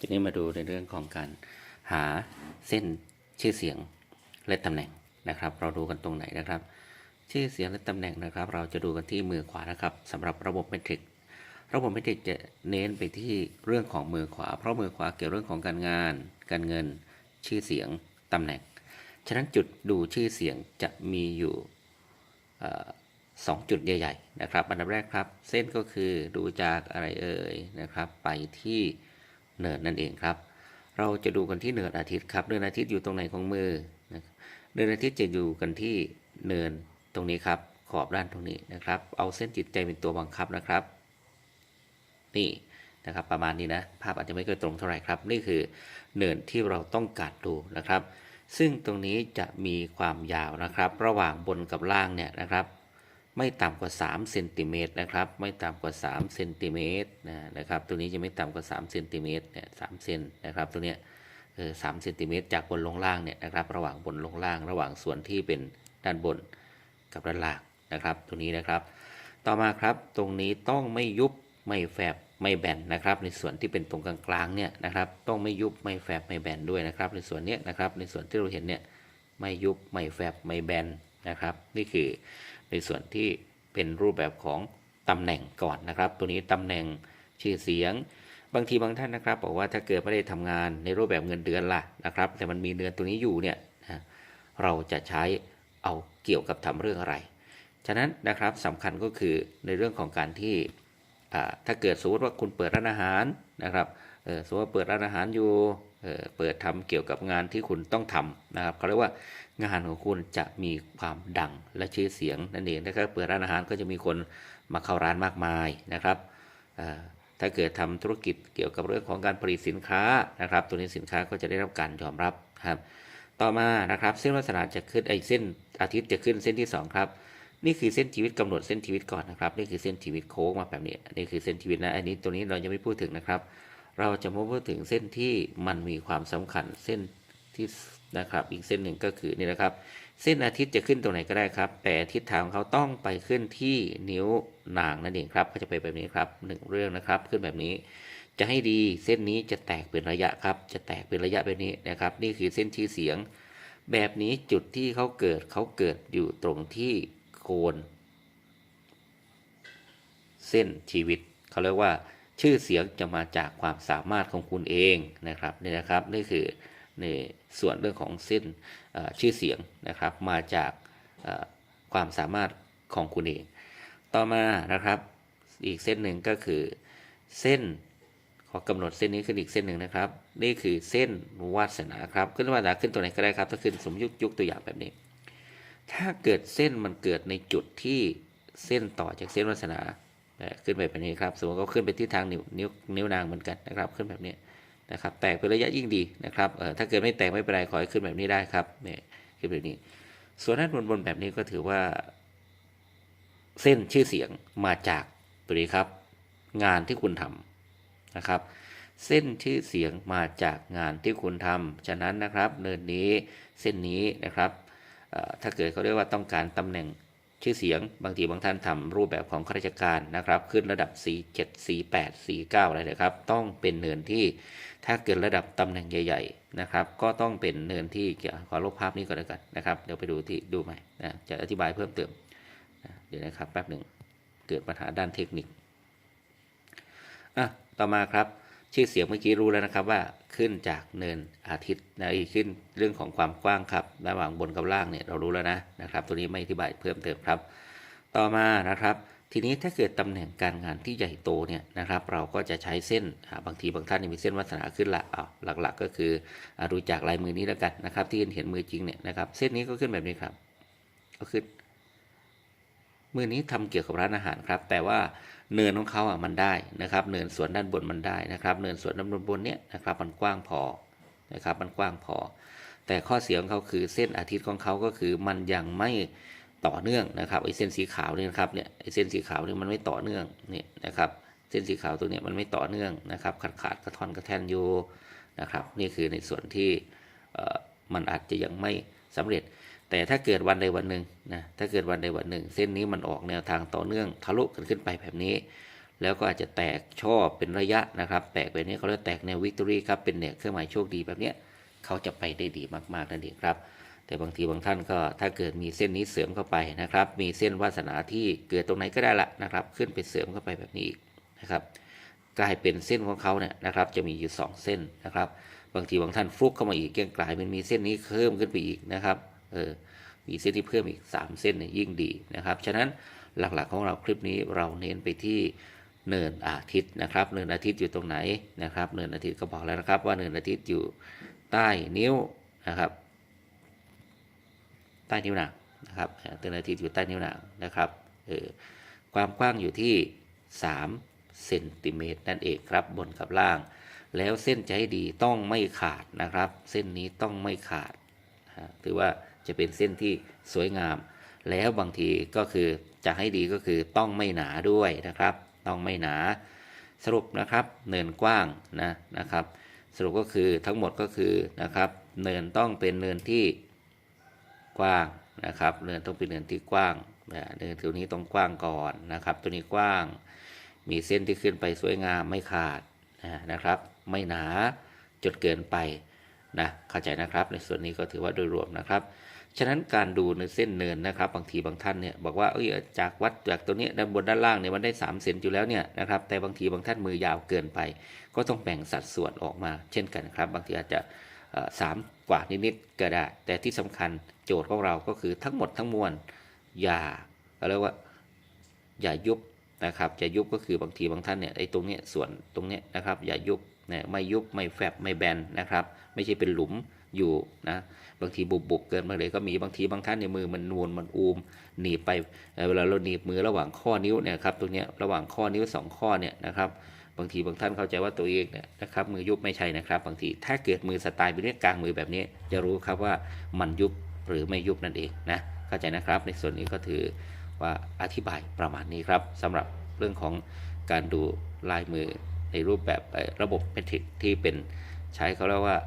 ทีนี้มาดูในเรื่องของการหาเส้นชื่อเสียงและตำแหน่งนะครับ เราดูกันตรงไหนนะครับ ชื่อเสียงและตำแหน่งนะครับ เราจะดูกันที่มือขวานะครับสำหรับระบบเมทริกระบบเมทริกจะเน้นไปที่เรื่องของมือขวา เพราะมือขวาเกี่ยวเรื่องของการงาน การเงิน ชื่อเสียงตำแหน่ง ฉะนั้นจุดดูชื่อเสียงจะมีอยู่สองจุดใหญ่ ๆ นะครับ อันดับแรกครับ เส้นก็คือดูจากอะไรเอ่ยนะครับ ไปที่ เนินนั่นเองครับ เราจะดูกันที่เนินอาทิตย์ครับ เนินอาทิตย์อยู่ตรงไหนของมือนะครับเนินอาทิตย์จะอยู่กันที่เนินตรงนี้ครับ ขอบด้านตรงนี้นะครับ เอาเส้นจิตใจเป็นตัวบังคับนะครับ นี่นะครับประมาณนี้นะ ภาพอาจจะไม่ค่อยตรงเท่าไหร่ครับ นี่คือเนินที่เราต้องการดูนะครับ ซึ่งตรงนี้จะมีความยาวนะครับ ระหว่างบนกับล่างเนี่ยนะครับ ไม่ต่ำกว่า3เซนติเมตรนะครับ ไม่ต่ำกว่า3เซนติเมตรนะครับ ตัวนี้จะไม่ต่ำกว่า3เซนติเมตรเนี่ยสามเซนนะครับ ตัวเนี้ยเออสามเซนติเมตรจากบนลงล่างเนี่ยนะครับ ระหว่างบนลงล่าง ระหว่างส่วนที่เป็นด้านบนกับด้านล่างนะครับ ตัวนี้นะครับ ต่อมาครับ ตรงนี้ต้องไม่ยุบไม่แฟบไม่แบนนะครับ ในส่วนที่เป็นตรงกลางๆเนี่ยนะครับ ต้องไม่ยุบไม่แฟบไม่แบนด้วยนะครับ ในส่วนเนี้ยนะครับ ในส่วนที่เราเห็นเนี่ยไม่ยุบไม่แฟบไม่แบน นะครับ นี่คือในส่วนที่เป็นรูปแบบของตำแหน่งก่อนนะครับ ตัวนี้ตำแหน่งชื่อเสียง บางทีบางท่านนะครับ บอกว่าถ้าเกิดไม่ได้ทำงานในรูปแบบเงินเดือนล่ะนะครับ แต่มันมีเดือนตัวนี้อยู่เนี่ยนะเราจะใช้เอาเกี่ยวกับทำเรื่องอะไร ฉะนั้นนะครับสำคัญก็คือในเรื่องของการที่ถ้าเกิดสมมติว่าคุณเปิดร้านอาหารนะครับสมมติว่าเปิดร้านอาหารอยู่ เปิดทำเกี่ยวกับงานที่คุณต้องทำนะครับเขาเรียกว่างานของคุณจะมีความดังและชื่อเสียงนั่นเองถ้าเกิดเปิดร้านอาหารก็จะมีคนมาเข้าร้านมากมายนะครับถ้าเกิดทำธุรกิจเกี่ยวกับเรื่องของการผลิตสินค้านะครับ ตัวนี้สินค้าก็จะได้รับการยอมรับครับ ต่อมานะครับ เส้นวาสนาจะขึ้นไอ้เส้นอาทิตย์จะขึ้นเส้นที่สองครับ นี่คือเส้นชีวิตกำหนดเส้นชีวิตก่อนนะครับ นี่คือเส้นชีวิตโค้งมาแบบนี้นี่คือเส้นชีวิตนะอันนี้ตัวนี้เรายังไม่พูดถึงนะครับ เราจะมาพูดถึงเส้นที่มันมีความสำคัญเส้นที่นะครับ อีกเส้นหนึ่งก็คือนี่นะครับ เส้นอาทิตย์จะขึ้นตรงไหนก็ได้ครับ แต่ทิศทางของเขาต้องไปขึ้นที่นิ้วนางนั่นเองครับก็จะไปแบบนี้ครับหนึ่งเรื่องนะครับขึ้นแบบนี้ จะให้ดีเส้นนี้จะแตกเป็นระยะครับ จะแตกเป็นระยะแบบนี้นะครับ นี่คือเส้นชื่อเสียง แบบนี้จุดที่เขาเกิดเขาเกิดอยู่ตรงที่โคน เส้นชีวิตเขาเรียกว่า ชื่อเสียงจะมาจากความสามารถของคุณเองนะครับนี่นะครับนี่คือในส่วนเรื่องของเส้นชื่อเสียงนะครับมาจากความสามารถของคุณเอง ต่อมานะครับอีกเส้นหนึ่งก็คือเส้นขอกำหนดเส้นนี้ขึ้นอีกเส้นหนึ่งนะครับ นี่คือเส้นวาสนาครับขึ้นวาสนาขึ้นตัวไหนก็ได้ครับ ถ้าขึ้นสมยุกยกตัวอย่างแบบนี้ ถ้าเกิดเส้นมันเกิดในจุดที่เส้นต่อจากเส้นวาสนา ขึ้นไปแบบนี้ครับ สมมติเขาขึ้นไปที่ทางนิ้วนิ้วนิ้วนางเหมือนกันนะครับ ขึ้นแบบนี้นะครับ แตกเป็นระยะยิ่งดีนะครับเออถ้าเกิดไม่แตกไม่เป็นไรขอให้ขึ้นแบบนี้ได้ครับเนี่ยขึ้นแบบนี้ ส่วนด้านบนบนแบบนี้ก็ถือว่า เส้นชื่อเสียงมาจากตัวนี้ครับ งานที่คุณทำนะครับ เส้นชื่อเสียงมาจากงานที่คุณทำฉะนั้นนะครับ เนินนี้เส้นนี้นะครับเอ่อถ้าเกิดเขาเรียกว่าต้องการตำแหน่ง ชื่อเสียงบางทีบางท่านทำรูปแบบของข้าราชการนะครับ ขึ้นระดับ47 48 49อะไรนะครับ ต้องเป็นเนินที่ถ้าเกิดระดับตำแหน่งใหญ่ ๆนะครับ ก็ต้องเป็นเนินที่เกี่ยวขอลบภาพนี้ก่อนแล้วกันนะครับ เดี๋ยวไปดูที่ดูใหม่นะจะอธิบายเพิ่มเติมนะเดี๋ยวนะครับแป๊บหนึ่งเกิดปัญหาด้านเทคนิคอะต่อมาครับ ชื่อเสียงเมื่อกี้รู้แล้วนะครับว่าขึ้นจากเนินอาทิตย์นะอีขึ้นเรื่องของความกว้างครับ ระหว่างบนกับล่างเนี่ยเรารู้แล้วนะนะครับ ตัวนี้ไม่อธิบายเพิ่มเติมครับ ต่อมานะครับ ทีนี้ถ้าเกิดตำแหน่งการงานที่ใหญ่โตเนี่ยนะครับ เราก็จะใช้เส้นบางทีบางท่านที่มีเส้นวาสนาขึ้นละเอาหลักๆ ก็คือดูจากลายมือนี้แล้วกันนะครับ ที่เห็นมือจริงเนี่ยนะครับ เส้นนี้ก็ขึ้นแบบนี้ครับ ก็ขึ้น มือนี้ทำเกี่ยวกับร้านอาหารครับ แต่ว่าเนินของเขาอะมันได้นะครับ เนินส่วนด้านบนมันได้นะครับ เนินส่วนด้านบนบนเนี้ยนะครับมันกว้างพอนะครับ มันกว้างพอ แต่ข้อเสียของเขาคือเส้นอาทิตย์ของเขาก็คือมันยังไม่ต่อเนื่องนะครับไอ้เส้นสีขาวเนี่ยนะครับเนี่ยไอ้เส้นสีขาวเนี่ยมันไม่ต่อเนื่องเนี่ยนะครับเส้นสีขาวตัวเนี้ยมันไม่ต่อเนื่องนะครับ ขาดขาดกระท่อนกระแท่นอยู่นะครับ นี่คือในส่วนที่มันอาจจะยังไม่สำเร็จ แต่ถ้าเกิดวันใดวันหนึ่งนะถ้าเกิดวันใดวันหนึ่ง เส้นนี้มันออกแนวทางต่อเนื่องทะลุกันขึ้นไปแบบนี้ แล้วก็อาจจะแตกช่อเป็นระยะนะครับ แตกแบบนี้เขาเรียกแตกแนววิกตอรี่ครับเป็นเนี่ยเครื่องหมายโชคดีแบบเนี้ยเขาจะไปได้ดีมากๆนั่นเองครับ แต่บางทีบางท่านก็ถ้าเกิดมีเส้นนี้เสริมเข้าไปนะครับ มีเส้นวาสนาที่เกิดตรงไหนก็ได้ละนะครับ ขึ้นไปเสริมเข้าไปแบบนี้อีกนะครับกลายเป็นเส้นของเขาเนี่ยนะครับ จะมีอยู่ 2 เส้นนะครับ บางทีบางท่านฟลุกเข้ามาอีกเกี่ยงกลายเป็นมีเส้นนี้เพิ่มขึ้นไปอีกนะครับ เออมีเส้นที่เพิ่มอีก 3 เส้นเนี่ยยิ่งดีนะครับ ฉะนั้นหลักๆของเราคลิปนี้เราเน้นไปที่เนินอาทิตย์นะครับ เนินอาทิตย์อยู่ตรงไหนนะครับ เนินอาทิตย์ก็บอกแล้วนะครับ ว่าเนินอาทิตย์อยู่ใต้นิ้วนะครับ ใต้นิ้วนางนะครับเนินอาทิตย์อยู่ใต้นิ้วนางนะครับเออความกว้างอยู่ที่3เซนติเมตรนั่นเองครับบนกับล่าง แล้วเส้นจะให้ดีต้องไม่ขาดนะครับ เส้นนี้ต้องไม่ขาดถือว่า จะเป็นเส้นที่สวยงาม แล้วบางทีก็คือจะให้ดีก็คือต้องไม่หนาด้วยนะครับ ต้องไม่หนาสรุปนะครับเนินกว้างนะนะครับ สรุปก็คือทั้งหมดก็คือนะครับเนินต้องเป็นเนินที่กว้างนะครับเนินต้องเป็นเนินที่กว้างนะเนินตัวนี้ต้องกว้างก่อนนะครับ ตัวนี้กว้าง มีเส้นที่ขึ้นไปสวยงามไม่ขาดนะนะครับ ไม่หนาจนเกินไปนะเข้าใจนะครับ ในส่วนนี้ก็ถือว่าโดยรวมนะครับ ฉะนั้นการดูในเส้นเนินนะครับ บางทีบางท่านเนี่ยบอกว่าเอ้ยจากวัดจากตัวนี้ด้านบนด้านล่างเนี่ยมันได้3เซนอยู่แล้วเนี่ยนะครับแต่บางทีบางท่านมือยาวเกินไป ก็ต้องแบ่งสัดส่วนออกมา เช่นกันครับ บางทีอาจจะสามกว่านิดๆก็ได้ แต่ที่สำคัญโจทย์ของเราก็คือทั้งหมดทั้งมวลอย่าเขาเรียกว่าอย่ายุบนะครับอย่ายุบก็คือบางทีบางท่านเนี่ยไอ้ตรงเนี้ยส่วนตรงเนี้ยนะครับอย่ายุบไม่ยุบไม่แฟบไม่แบนนะครับ ไม่ใช่เป็นหลุม อยู่นะบางทีบุบบุบเกินมาเลยก็มีบางทีบางท่านในยมือมันนูนมันอูมหนีบไปเวลาเราหนีบมือระหว่างข้อนิ้วเนี่ยครับตรงเนี้ยระหว่างข้อนิ้วสองข้อเนี่ยนะครับบางทีบางท่านเข้าใจว่าตัวเองเนี่ยนะครับมือยุบไม่ใช่นะครับ บางทีถ้าเกิดมือสไตล์แบบนี้กลางมือแบบนี้ จะรู้ครับว่ามันยุบหรือไม่ยุบนั่นเองนะเข้าใจนะครับ ในส่วนนี้ก็ถือว่าอธิบายประมาณนี้ครับสำหรับเรื่องของการดูลายมือในรูปแบบระบบเมทริกที่เป็นใช้เขาเรียกว่า